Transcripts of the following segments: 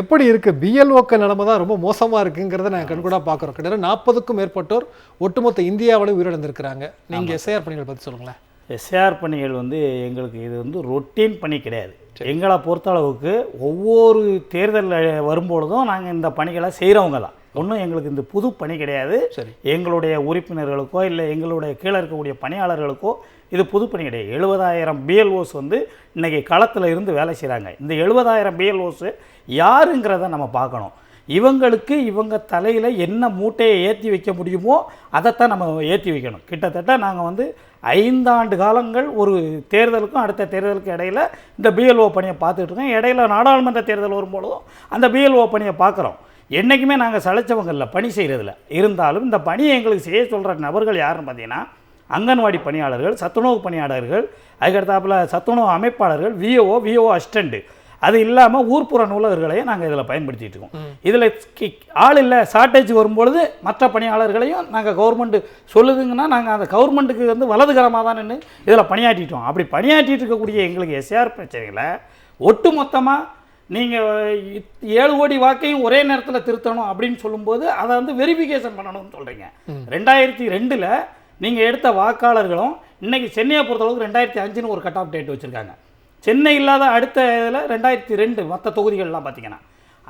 எப்படி இருக்கு? பிஎல்ஓக்கள் நிலைமை தான் ரொம்ப மோசமா இருக்குங்கிறத நான் கண்கூடா பார்க்குறோம். கிட்டத்தட்ட நாற்பதுக்கும் மேற்பட்டோர் ஒட்டுமொத்த இந்தியாவிலும் உயிரிழந்திருக்கிறாங்க. நீங்க எஸ்ஐஆர் பணிகள் பத்தி சொல்லுங்களேன். எஸ்ஆர் பணிகள் வந்து எங்களுக்கு இது வந்து ரொட்டீன் பணி கிடையாது. எங்களை பொறுத்தளவுக்கு ஒவ்வொரு தேர்தல் வரும்பொழுதும் நாங்கள் இந்த பணிகளை செய்கிறவங்க தான். ஒன்றும் எங்களுக்கு இந்த புது பணி கிடையாது. சரி. எங்களுடைய உறுப்பினர்களுக்கோ இல்லை எங்களுடைய கீழே இருக்கக்கூடிய பணியாளர்களுக்கோ இது புது பணி கிடையாது. எழுபதாயிரம் பிஎல்ஓஸ் வந்து இன்றைக்கி களத்தில் இருந்து வேலை செய்கிறாங்க இந்த எழுபதாயிரம் பிஎல்ஓஸ் யாருங்கிறத நம்ம பார்க்கணும். இவங்களுக்கு இவங்க தலையில் என்ன மூட்டையை ஏற்றி வைக்க முடியுமோ அதைத்தான் நம்ம ஏற்றி வைக்கணும். கிட்டத்தட்ட நாங்கள் வந்து ஐந்தாண்டு காலங்கள் ஒரு தேர்தலுக்கும் அடுத்த தேர்தலுக்கும் இடையில இந்த பிஎல்ஓ பணியை பார்த்துட்டு இருக்கோம். இடையில நாடாளுமன்ற தேர்தல் வரும்பொழுதும் அந்த பிஎல்ஓ பணியை பார்க்குறோம். என்றைக்குமே நாங்கள் சளைச்சவங்க இல்லை பணி செய்கிறதில்ல இருந்தாலும் இந்த பணியை எங்களுக்கு செய்ய சொல்கிற நபர்கள் யாருன்னு பார்த்தீங்கன்னா அங்கன்வாடி பணியாளர்கள் சத்துணவு பணியாளர்கள் அதுக்கடுத்தாப்பில் சத்துணவு அமைப்பாளர்கள் விஏஓ விஓ அசிஸ்டண்ட்டு அது இல்லாமல் ஊர்ப்புற நூலகர்களையும் நாங்கள் இதில் பயன்படுத்திட்டு இருக்கோம். இதில் ஆள் இல்லை ஷார்ட்டேஜ் வரும்பொழுது மற்ற பணியாளர்களையும் நாங்கள் கவர்மெண்ட் சொல்லுதுங்கன்னா நாங்கள் அந்த கவர்மெண்ட்டுக்கு வந்து வலதுகரமாக தான் நின்று இதில் பணியாற்றிட்டோம். அப்படி பணியாற்றிட்டு இருக்கக்கூடிய எங்களுக்கு எஸ்ஆர் பிரச்சனைகளை ஒட்டு மொத்தமாக நீங்கள் ஏழு கோடி வாக்கையும் ஒரே நேரத்தில் திருத்தணும் அப்படின்னு சொல்லும்போது அதை வந்து வெரிஃபிகேஷன் பண்ணணும்னு சொல்கிறீங்க ரெண்டாயிரத்தி ரெண்டில் நீங்கள் எடுத்த வாக்காளர்களும் இன்னைக்கு சென்னையை பொறுத்தளவுக்கு ரெண்டாயிரத்தி அஞ்சுன்னு ஒரு கட் ஆஃப் டேட் வச்சுருக்காங்க. சென்னை இல்லாத அடுத்த இதில் ரெண்டாயிரத்தி ரெண்டு மற்ற தொகுதிகள்லாம் பார்த்தீங்கன்னா.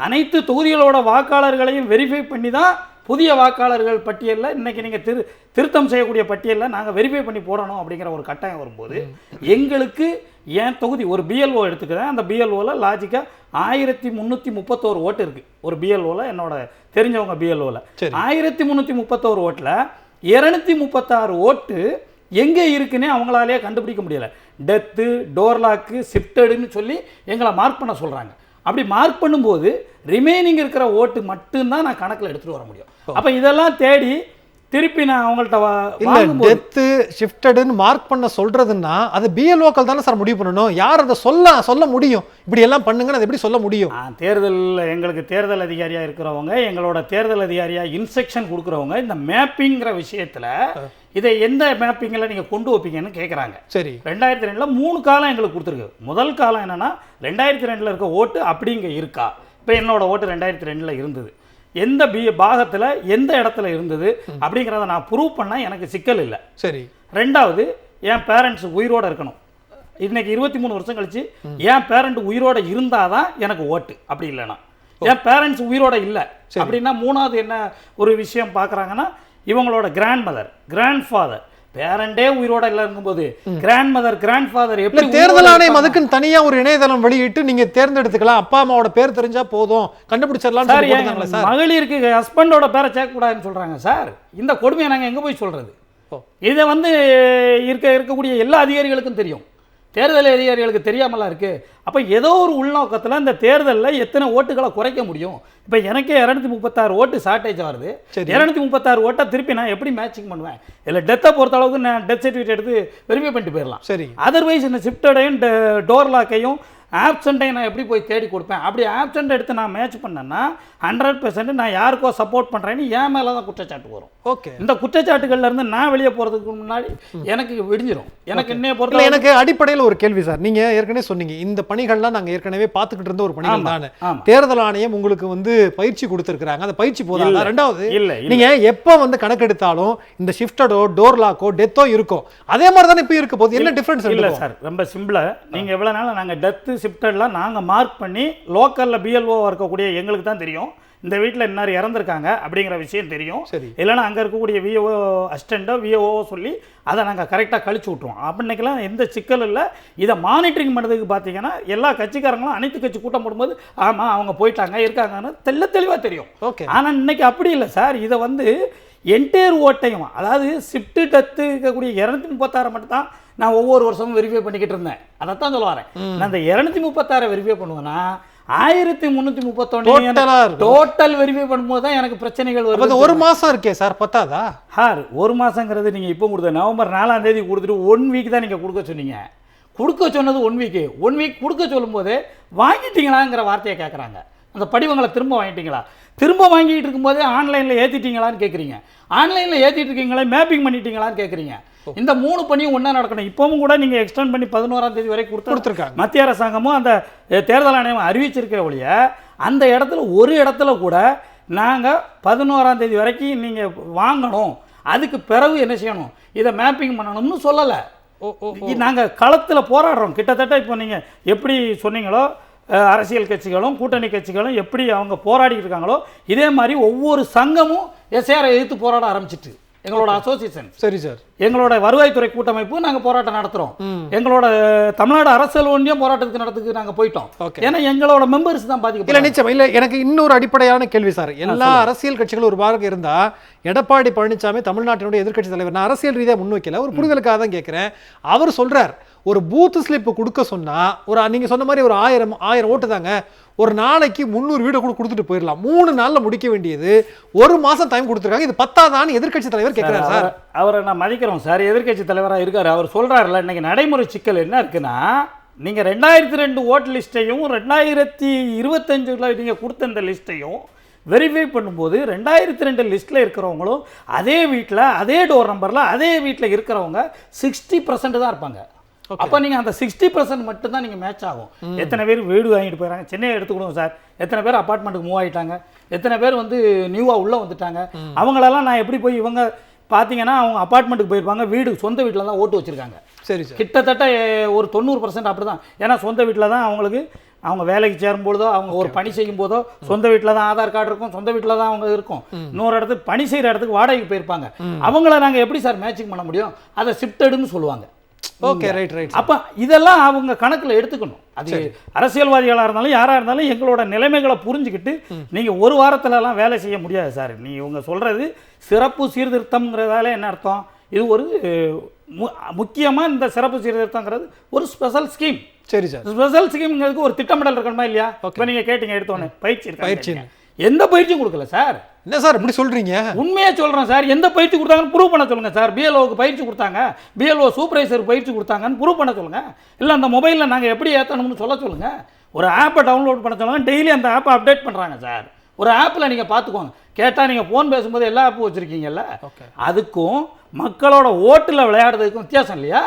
அனைத்து தொகுதிகளோட வாக்காளர்களையும் வெரிஃபை பண்ணி தான் புதிய வாக்காளர்கள் பட்டியலில் இன்னைக்கு நீங்கள் திரு திருத்தம் செய்யக்கூடிய பட்டியலில் நாங்கள் வெரிஃபை பண்ணி போடணும் அப்படிங்கிற ஒரு கட்டாயம் வரும்போது எங்களுக்கு என் தொகுதி ஒரு பிஎல்ஓ எடுத்துக்கிறேன். அந்த பிஎல்ஓவில் லாஜிக்காக ஆயிரத்தி முந்நூற்றி முப்பத்தோரு ஓட்டு இருக்குது ஒரு பிஎல்ஓவில் என்னோட தெரிஞ்சவங்க பிஎல்ஓவில். ஆயிரத்தி முந்நூற்றி முப்பத்தோரு ஓட்டில் இரநூத்தி முப்பத்தாறு ஓட்டு எங்கே இருக்குன்னே அவங்களாலேயே கண்டுபிடிக்க முடியல. டெத்து டோர்லாக்கு ஷிஃப்டடுன்னு சொல்லி எங்களை மார்க் பண்ண சொல்கிறாங்க அப்படி மார்க் பண்ணும்போது ரிமைனிங் இருக்கிற ஓட்டு மட்டும்தான் நான் கணக்கில் எடுத்துகிட்டு வர முடியும். அப்போ இதெல்லாம் தேடி திருப்பி நான் அவங்கள்ட்ட டெத்து ஷிஃப்டடுன்னு மார்க் பண்ண சொல்றதுன்னா அது பிஎல்ஓக்கள் தானே சார் முடிவு பண்ணணும். யார் அதை சொல்ல சொல்ல முடியும்? இப்படி எல்லாம் பண்ணுங்கன்னு அதை எப்படி சொல்ல முடியும்? ஆ, தேர்தல் எங்களுக்கு தேர்தல் அதிகாரியாக இருக்கிறவங்க எங்களோட தேர்தல் அதிகாரியாக இன்ஸ்ட்ரக்ஷன் கொடுக்குறவங்க இந்த மேப்பிங்கிற விஷயத்தில் இதை எந்த மேப்பிங்கில் நீங்கள் கொண்டு வைப்பீங்கன்னு கேட்குறாங்க சரி. ரெண்டாயிரத்தி ரெண்டில் மூணு காலம் எங்களுக்கு கொடுத்துருக்கு. முதல் காலம் என்னன்னா ரெண்டாயிரத்தி ரெண்டில் இருக்க ஓட்டு அப்படி இங்கே இருக்கா? இப்போ என்னோட ஓட்டு ரெண்டாயிரத்தி ரெண்டில் இருந்தது. எந்த பி பாகத்தில் எந்த இடத்துல இருந்தது அப்படிங்கிறத நான் ப்ரூவ் பண்ணால் எனக்கு சிக்கல் இல்லை. சரி. ரெண்டாவது என் பேரண்ட்ஸ் உயிரோட இருக்கணும். இன்னைக்கு இருபத்தி மூணு வருஷம் கழிச்சு என் பேரண்ட் உயிரோட இருந்தாதான் எனக்கு ஓட்டு. அப்படி இல்லைனா என் பேரண்ட்ஸ் உயிரோட இல்லை. அப்படின்னா மூணாவது என்ன ஒரு விஷயம் பார்க்குறாங்கன்னா இவங்களோட கிராண்ட் மதர் கிராண்ட் ஃபாதர் பேரண்டே உயிரோட இல்லை இருக்கும்போது கிராண்ட் மதர் கிராண்ட் ஃபாதர் எப்படி தேர்தல் ஆணையம்? அதுக்குன்னு தனியா ஒரு இணையதளம் வெளியிட்டு நீங்க தேர்ந்தெடுத்துக்கலாம். அப்பா அம்மாவோட பேர் தெரிஞ்சா போதும். கண்டுபிடிச்சிடலாம் சார் மகளிருக்கு ஹஸ்பண்டோட பேரை சேர்க்கக்கூடாதுன்னு சொல்றாங்க சார். இந்த கொடுமையை நாங்க எங்க போய் சொல்றது. இதை வந்து இருக்க இருக்கக்கூடிய எல்லா அதிகாரிகளுக்கும் தெரியும். தேர்தல் அதிகாரிகளுக்கு தெரியாமலாம் இருக்கு? அப்போ ஏதோ ஒரு உள்நோக்கத்தில் இந்த தேர்தலில் எத்தனை ஓட்டுகளை குறைக்க முடியும்? இப்போ எனக்கே இரநூத்தி முப்பத்தாறு ஓட்டு ஷார்ட்டேஜ் வருது. இரநூத்தி முப்பத்தாறு ஓட்டை திருப்பி நான் எப்படி மேட்சிங் பண்ணுவேன்? இல்லை டெத்தை பொறுத்த அளவுக்கு நான் டெத் சர்டிஃபிகேட் எடுத்து வெரிஃபை பண்ணிட்டு போயிடலாம் சரி. அதர்வைஸ் இந்த ஷிஃப்டடையும் டோர் லாக்கையும் ஆப்சண்ட்டையும் நான் எப்படி போய் தேடி கொடுப்பேன்? அப்படி ஆப்சண்ட் எடுத்து நான் மேட்ச் பண்ணேன்னா ஹண்ட்ரட் பெர்சன்ட் நான் யாருக்கோ சப்போர்ட் பண்ணுறேன்னு என் மேலே தான் குற்றச்சாட்டு வரும். ஓகே. இந்த குற்றச்சாட்டுகள்ல இருந்து நான் வெளியே போகிறதுக்கு முன்னாடி எனக்கு விடிஞ்சிரும். எனக்கு இல்ல பொறுத்த எனக்கு அடிப்படையில் ஒரு கேள்வி சார். நீங்க ஏற்கனவே சொன்னீங்க இந்த பணிகள்லாம் நாங்க ஏற்கனவே பார்த்துக்கிட்டு இருந்த ஒரு பணிகள் தானே. தேர்தல் ஆணையம் உங்களுக்கு வந்து பயிற்சி கொடுத்துருக்காங்க அந்த பயிற்சி போதாதா. ரெண்டாவது இல்ல, இல்ல. நீங்க எப்போ வந்து கணக்கெடுத்தாலும் இந்த ஷிஃப்டடோ டோர் லாக்கோ டெத்தோ இருக்கும். அதே மாதிரி தானே இப்போ இருக்க போகுது. என்ன டிஃபரன்ஸ் இல்லை சார் ரொம்ப சிம்பிளாக நீங்கள் எவ்வளோ நாள் நாங்கள் டெத்து ஷிஃப்டெல்லாம் நாங்கள் மார்க் பண்ணி லோக்கலில் பிஎல்ஓ இருக்கக்கூடிய எங்களுக்கு தான் தெரியும். இந்த வீட்டில் இன்னார் இறந்துருக்காங்க அப்படிங்கிற விஷயம் தெரியும். சரி. இல்லைன்னா அங்கே இருக்கக்கூடிய விஓ அசிஸ்டண்ட்டோ விஓஓ சொல்லி அதை நாங்கள் கரெக்டாக கழிச்சு விட்ருவோம் அப்படின்னைக்கெல்லாம் எந்த சிக்கல் இல்லை. இதை மானிட்டரிங் பண்ணுறதுக்கு பார்த்தீங்கன்னா எல்லா கட்சிக்காரங்களும் அனைத்து கட்சி கூட்டம் போடும்போது ஆமாம் அவங்க போயிட்டாங்க இருக்காங்கன்னு தெள்ள தெளிவாக தெரியும். ஓகே. ஆனால் இன்னைக்கு அப்படி இல்லை சார். இதை வந்து என்டையர் ஓட்டையும் அதாவது ஷிஃப்ட்டு டத்து இருக்கக்கூடிய இரநூத்தி முப்பத்தாறு மட்டும் தான் நான் ஒவ்வொரு வருஷமும் வெரிஃபை பண்ணிக்கிட்டு இருந்தேன். அதைத்தான் சொல்ல வரேன். நான் அந்த இரநூத்தி முப்பத்தாறை வெரிஃபை பண்ணுவேன்னா ஆயிரத்தி முந்நூற்றி இருக்கும். டோட்டல் வெரிஃபை பண்ணும்போது தான் எனக்கு பிரச்சனைகள் வருது ஒரு மாசம் இருக்கே சார் பத்தாதா? சார் ஒரு மாதங்கிறது நீங்கள் இப்போ கொடுத்த நவம்பர் நாலாம் தேதி கொடுத்துட்டு ஒன் வீக் தான் நீங்கள் கொடுக்க சொன்னீங்க. கொடுக்க சொன்னது ஒன் வீக்கு ஒன் வீக் கொடுக்க சொல்லும்போது வாங்கிட்டீங்களாங்கிற வார்த்தையை கேட்குறாங்க அந்த படிவங்களை திரும்ப வாங்கிட்டீங்களா? திரும்ப வாங்கிட்டு இருக்கும்போதே ஆன்லைனில் ஏற்றிட்டீங்களான்னு கேட்குறீங்க ஆன்லைனில் ஏற்றிட்டு இருக்கீங்களே மேப்பிங் பண்ணிட்டீங்களான்னு கேட்குறீங்க இந்த மூணு பணியும் ஒன்றா நடக்கணும். இப்போவும் கூட நீங்கள் எக்ஸ்டெண்ட் பண்ணி பதினோராம் தேதி வரை கொடுத்து கொடுத்துருக்காங்க. மத்திய அரசாங்கமும் அந்த தேர்தல் ஆணையம் அறிவிச்சிருக்கிற ஒழிய அந்த இடத்துல ஒரு இடத்துல கூட நாங்கள் பதினோராம் தேதி வரைக்கும் நீங்கள் வாங்கணும். அதுக்கு பிறகு என்ன செய்யணும்? இதை மேப்பிங் பண்ணணும்னு சொல்லலை. ஓ ஓ நாங்கள் களத்தில் போராடுறோம். கிட்டத்தட்ட இப்போ நீங்கள் எப்படி சொன்னீங்களோ அரசியல் கட்சிகளும் கூட்டணி கட்சிகளும் எப்படி அவங்க போராடிட்டு இருக்காங்களோ இதே மாதிரி ஒவ்வொரு சங்கமும் எஸ்ஏஆரை எதிர்த்து போராட ஆரம்பிச்சிட்டு. எங்களோட அசோசியேஷன் சரி சார். எங்களோட வருவாய்த்துறை கூட்டமைப்பு நாங்கள் போராட்டம் நடத்துகிறோம். எங்களோட தமிழ்நாடு அரசியல் ஒன்றியம் போராட்டத்துக்கு நடத்துக்கு நாங்கள் போயிட்டோம். ஏன்னா எங்களோட மெம்பர்ஸ் தான் இல்ல பாதிக்கப்பட்டாங்க நிச்சயம். இல்ல எனக்கு இன்னொரு அடிப்படையான கேள்வி சார். எல்லா அரசியல் கட்சிகளும் ஒரு பாகம் இருந்தா எடப்பாடி பழனிசாமி தமிழ்நாட்டினுடைய எதிர்க்கட்சி தலைவர். நான் அரசியல் ரீதியா முன்வைக்கல. ஒரு புரிதலுக்காக தான் கேட்கிறேன் அவர் சொல்றார் ஒரு பூத் ஸ்லிப் கொடுக்க சொன்னா ஒரு நீங்க சொன்ன மாதிரி ஒரு ஆயிரம் ஆயிரம் ஓட்டு தாங்க. ஒரு நாளைக்கு முந்நூறு வீடு கூட கொடுத்துட்டு போயிடலாம் மூணு நாள்ல முடிக்க வேண்டியது. ஒரு மாசம் டைம் கொடுத்துருக்காங்க. இது பத்தாதான்னு எதிர்க்கட்சி தலைவர் கேட்கிறார் சார். அவரை- நான் மதிக்கிறோம் சார். எதிர்க்கட்சி தலைவராக இருக்காரு. அவர் சொல்றாருல இன்னைக்கு நடைமுறை சிக்கல் என்ன இருக்குன்னா நீங்க ரெண்டாயிரத்தி ரெண்டு ஓட் லிஸ்ட்டையும் ரெண்டாயிரத்தி இருபத்தஞ்சுல நீங்க கொடுத்த இந்த லிஸ்ட்டையும் வெரிஃபை பண்ணும்போது ரெண்டாயிரத்தி ரெண்டு லிஸ்ட்டில் இருக்கிறவங்களும் அதே வீட்டில் அதே டோர் நம்பரில் அதே வீட்டில் இருக்கிறவங்க சிக்ஸ்டி பர்சன்ட் தான் இருப்பாங்க. அப்போ நீங்கள் அந்த சிக்ஸ்டி பர்சன்ட் மட்டும் தான் நீங்கள் மேட்ச் ஆகும் எத்தனை பேர் வீடு வாங்கிட்டு போயிறாங்க? சென்னையை எடுத்துக்கிடுவோம் சார். எத்தனை பேர் அப்பார்ட்மெண்ட்டுக்கு மூவ் ஆகிட்டாங்க எத்தனை பேர் வந்து நியூவாக உள்ளே வந்துட்டாங்க? அவங்களெல்லாம் நான் எப்படி போய் இவங்க பார்த்தீங்கன்னா அவங்க அப்பார்ட்மெண்ட்டுக்கு போயிருப்பாங்க. வீடு சொந்த வீட்டில் தான் ஓட்டு வச்சுருக்காங்க. சரி சார். கிட்டத்தட்ட ஒரு தொண்ணூறு பர்சன்ட் அப்படி தான் ஏன்னா சொந்த வீட்டில் தான் அவங்களுக்கு அவங்க வேலைக்கு சேரும்போதோ அவங்க ஒரு பணி செய்யும் போதோ சொந்த வீட்டில் தான் ஆதார் கார்டு இருக்கும். சொந்த வீட்டில் தான் அவங்க இருக்கும். இன்னொரு இடத்துக்கு பணி செய்கிற இடத்துக்கு வாடகைக்கு போயிருப்பாங்க. அவங்கள நாங்கள் எப்படி சார் மேட்சிங் பண்ண முடியும்? அதை ஷிஃப்டடுன்னு சொல்லுவாங்க. ஓகே ரைட் ரைட் அப்போ இதெல்லாம் அவங்க கணக்கில் எடுத்துக்கணும். அது அரசியல்வாதிகளாக இருந்தாலும் யாராக இருந்தாலும் எங்களோட நிலைமைகளை புரிஞ்சுக்கிட்டு நீங்கள் ஒரு வாரத்துலலாம் வேலை செய்ய முடியாது சார் நீ இவங்க சொல்கிறது சிறப்பு சீர்திருத்தம்ங்கிறதால என்ன அர்த்தம்? இது ஒரு முக்கியமாக இந்த சிறப்பு சீர்திருத்தங்கிறது ஒரு ஸ்பெஷல் ஸ்கீம் சரி சார் ஸ்பெஷல் ஸ்கீம்ங்கிறதுக்கு ஒரு திட்டமிடல் இருக்கணுமா இல்லையா? இப்போ நீங்கள் கேட்டீங்க எடுத்தோன்னே பயிற்சி பயிற்சி. எந்த பயிற்சியும் கொடுக்கல சார். என்ன சார் இப்படி சொல்றீங்க? உண்மையாக சொல்கிறேன் சார். எந்த பயிற்சி கொடுத்தாங்கன்னு ப்ரூவ் பண்ண சொல்லுங்கள் சார். பிஎல்ஓக்கு பயிற்சி கொடுத்தாங்க. பிஎல்ஓ சூப்பர்வைசர் பயிற்சி கொடுத்தாங்கன்னு ப்ரூவ் பண்ண சொல்லுங்கள் இல்லை அந்த மொபைலில் நாங்கள் எப்படி ஏற்றணும்னு சொல்ல சொல்லுங்கள் ஒரு ஆப்பை டவுன்லோட் பண்ண சொல்லுங்கள் டெய்லி அந்த ஆப்பை அப்டேட் பண்ணுறாங்க சார். ஒரு ஆப்பில் நீங்கள் பார்த்துக்கோங்க கேட்டால் நீங்கள் ஃபோன் பேசும்போது எல்லா ஆப்பும் வச்சுருக்கீங்கல்ல. ஓகே அதுக்கும் மக்களோட ஓட்டில் விளையாடுறதுக்கும் வித்தியாசம் இல்லையா?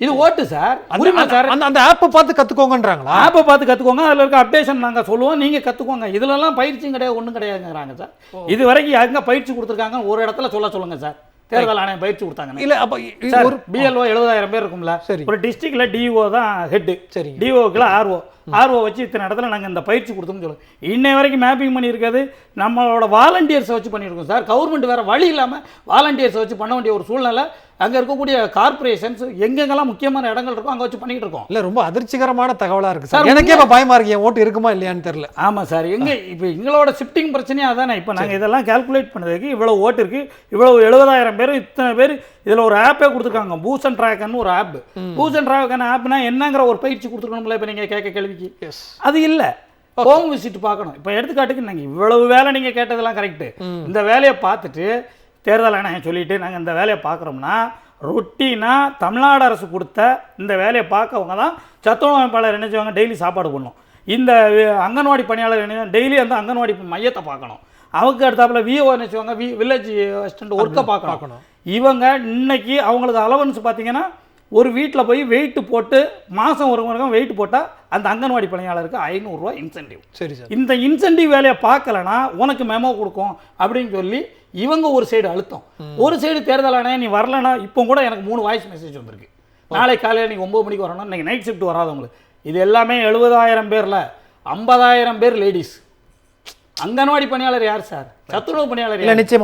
இது ஓட்டு சார். உரிமை சார். அந்த அந்த ஆப்பை பார்த்து கத்துக்கோங்கன்றாங்களா? ஆப்பை பார்த்து கற்றுக்கோங்க அதில் இருக்க அப்டேஷன் நாங்கள் சொல்லுவோம். நீங்கள் கற்றுக்கோங்க இதுலலாம் பயிற்சியும் கிடையாது ஒன்றும் கிடையாதுங்கிறாங்க சார். இது வரைக்கும் எங்கே பயிற்சி கொடுத்துருக்காங்க ஒரு இடத்துல சொல்ல சொல்லுங்க சார். தேர்தல் ஆணையம் பயிற்சி கொடுத்தாங்க இல்ல அப்ப சார் ஒரு பிஎல்ஓ எழுபதாயிரம் பேர் இருக்கும்ல. சரி. ஒரு டிஸ்ட்ரிக்ட்ல டிஓ தான் ஹெட்டு சரிங்க. டிஓக்குள்ள ஆர்ஓ ஆர்ஓ வச்சு இத்தனை இடத்துல நாங்கள் இந்த பயிற்சி கொடுத்தோம்னு சொல்லுவோம். இன்னை வரைக்கும் மேப்பிங் பண்ணியிருக்காது நம்மளோட வாலண்டியர்ஸை வச்சு பண்ணியிருக்கோம் சார். கவர்மெண்ட் வேறு வழி இல்லாமல் வாலண்டியர்ஸை வச்சு பண்ண வேண்டிய ஒரு சூழ்நிலை. அங்கே இருக்கக்கூடிய கார்பரேஷன்ஸ் எங்கெங்கெல்லாம் முக்கியமான இடங்கள் இருக்கோ அங்கே வச்சு பண்ணிட்டு இருக்கோம். இல்ல ரொம்ப அதிர்ச்சிகரமான தகவலா இருக்கு சார், எனக்கே இப்ப பயமா இருக்கு. என் ஓட்டு இருக்குமா இல்லையான்னு தெரியல. ஆமாம் சார். எங்கே இப்போ எங்களோட ஷிஃப்டிங் பிரச்சனையே அதானே இப்போ நாங்கள் இதெல்லாம் கால்குலேட் பண்ணதுக்கு இவ்வளோ ஓட்டு இருக்குது இவ்வளோ எழுபதாயிரம் பேர் இத்தனை பேர் இதில் ஒரு ஆப்பே கொடுத்துருக்காங்க. பூசன் ட்ராக்கன்னு ஒரு ஆப். பூசன் ட்ராக்கன் ஆப்னா என்னங்கிற ஒரு பயிற்சி கொடுத்துருக்கணும்ல இப்போ நீங்கள் கேட்க கேள்விக்கு? அது இல்லை. ஹோம் விசிட் பார்க்கணும். இப்போ எடுத்துக்காட்டுக்கு நாங்கள் இவ்வளவு வேலை நீங்கள் கேட்டதெல்லாம் கரெக்டு இந்த வேலையை பார்த்துட்டு தேர்தல் ஆணையம் சொல்லிட்டு நாங்கள் இந்த வேலையை பார்க்குறோம்னா ரொட்டீனாக தமிழ்நாடு அரசு கொடுத்த இந்த வேலையை பார்க்கவங்க தான் சத்துணவு அமைப்பாளர் என்ன செய்வாங்க? டெய்லி சாப்பாடு பண்ணணும் இந்த அங்கன்வாடி பணியாளர் என்ன டெய்லி அந்த அங்கன்வாடி மையத்தை பார்க்கணும். அவங்க அடுத்தாப்புல விஓ என்ன செய்வாங்க வி வில்லேஜ் அசிஸ்டன்ட் ஒர்க்கை பார்க்கணும். இவங்க இன்னைக்கு அவங்களுக்கு அலவன்ஸ் பார்த்தீங்கன்னா ஒரு வீட்டில் போய் வெயிட் போட்டு மாதம் ஒரு முறை வெயிட் போட்டால் அந்த அங்கன்வாடி பணியாளருக்கு ஐநூறுரூவா இன்சென்டிவ் சரி சார். இந்த இன்சென்டிவ் வேலையை பார்க்கலனா உனக்கு மெமோ கொடுக்கும் அப்படின்னு சொல்லி இவங்க ஒரு சைடு அழுத்தம். ஒரு சைடு தேர்தல் ஆணையம் நீ வரலனா இப்போ கூட எனக்கு மூணு வாய்ஸ் மெசேஜ் வந்திருக்கு. நாளை காலையில் நீங்கள் ஒம்பது மணிக்கு வரணும் இன்னைக்கு நைட் ஷிஃப்ட் வராதவங்களுக்கு. இது எல்லாமே எழுபதாயிரம் பேரில் ஐம்பதாயிரம் பேர் லேடிஸ் அங்கன்வாடி பணியாளர் யார் சார்? சத்துணவு பணியாளர் நிச்சயமா.